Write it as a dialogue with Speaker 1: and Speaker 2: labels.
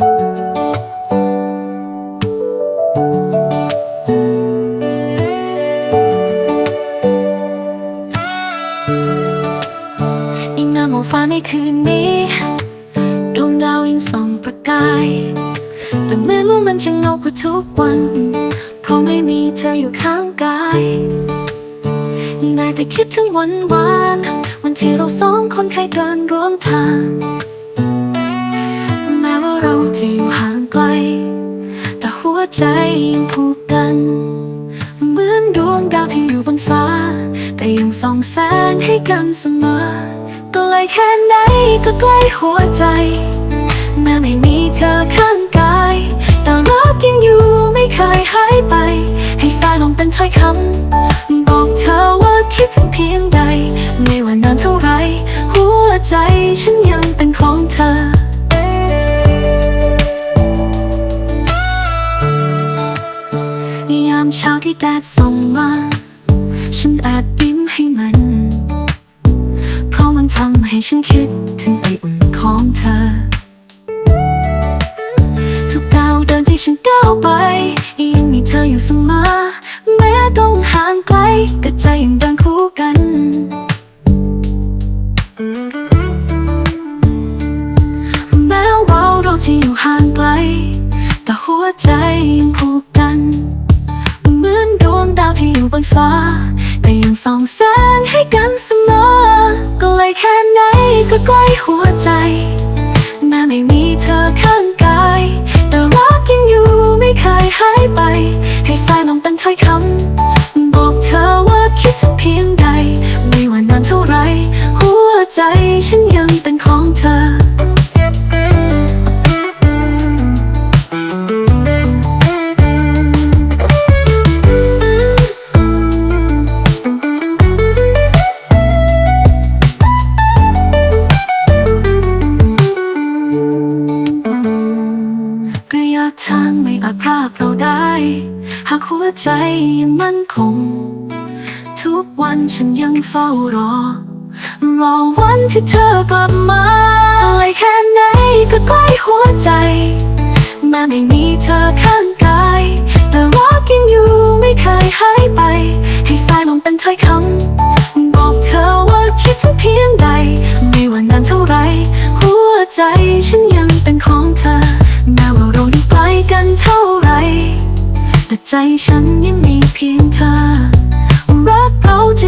Speaker 1: ยิ่งนามองฟ้าในคืนนี้ดวงดาวยิ่งส่องประกาย แต่เหมือนว่ามันจะเงากว่าทุกวัน เพราะไม่มีเธออยู่ข้างกายได้แต่คิดถึงวันวาน วันที่เราสองคนเคยเดินร่วมทาง ไกล แต่หัวใจยังผูกกัน เหมือนดวงดาวที่อยู่บนฟ้า แต่ยังส่องแสงให้กันเสมอไกลแค่ไหนก็ใกล้หัวใจ แม้ไม่มีเธอข้างกาย แต่รักยังอยู่ไม่เคยหายไป ให้สายลงเป็นถ้อยคำบอกเธอว่าคิดถึงเพียงใด ไม่ว่านานเท่าไร หัวใจฉันยัง แดดส่องมา ฉันแอบยิ้มให้มัน เพราะมันทำให้ฉันคิดถึงไออุ่นของเธอ ทุกก้าวเดินที่ฉันก้าวไป ยังมีเธออยู่เสมอ แม้ต้องห่างไกล แต่ใจยังเดินคู่กัน แม้ว่าเราจะอยู่ห่างไกล แต่หัวใจยังผูก ที่อยู่บนฟ้า แต่ยังส่องแสงให้กันเสมอไกลแค่ไหนก็ใกล้หัวใจ แม้ไม่มีเธอข้างกาย แต่รักยังอยู่ไม่เคยหายไป ให้สายลงเป็นถ้อยคำ บอกเธอว่าคิดถึงเพียงใด ไม่ว่านานเท่าไร หัวใจฉันยัง ไม่อาจพรากเราได้ หากหัวใจยังมั่นคง ทุกวันฉันยังเฝ้ารอ รอวันที่เธอกลับมาอะไรแค่ไหนก็ใกล้หัวใจแม้ไม่มีเธอข้างกาย แต่รักยังอยู่ไม่เคยหายไป ให้สายลงเป็นถ้อยคำ เท่าไร แต่ใจฉันยังมีเพียงเธอ รักเขาจะ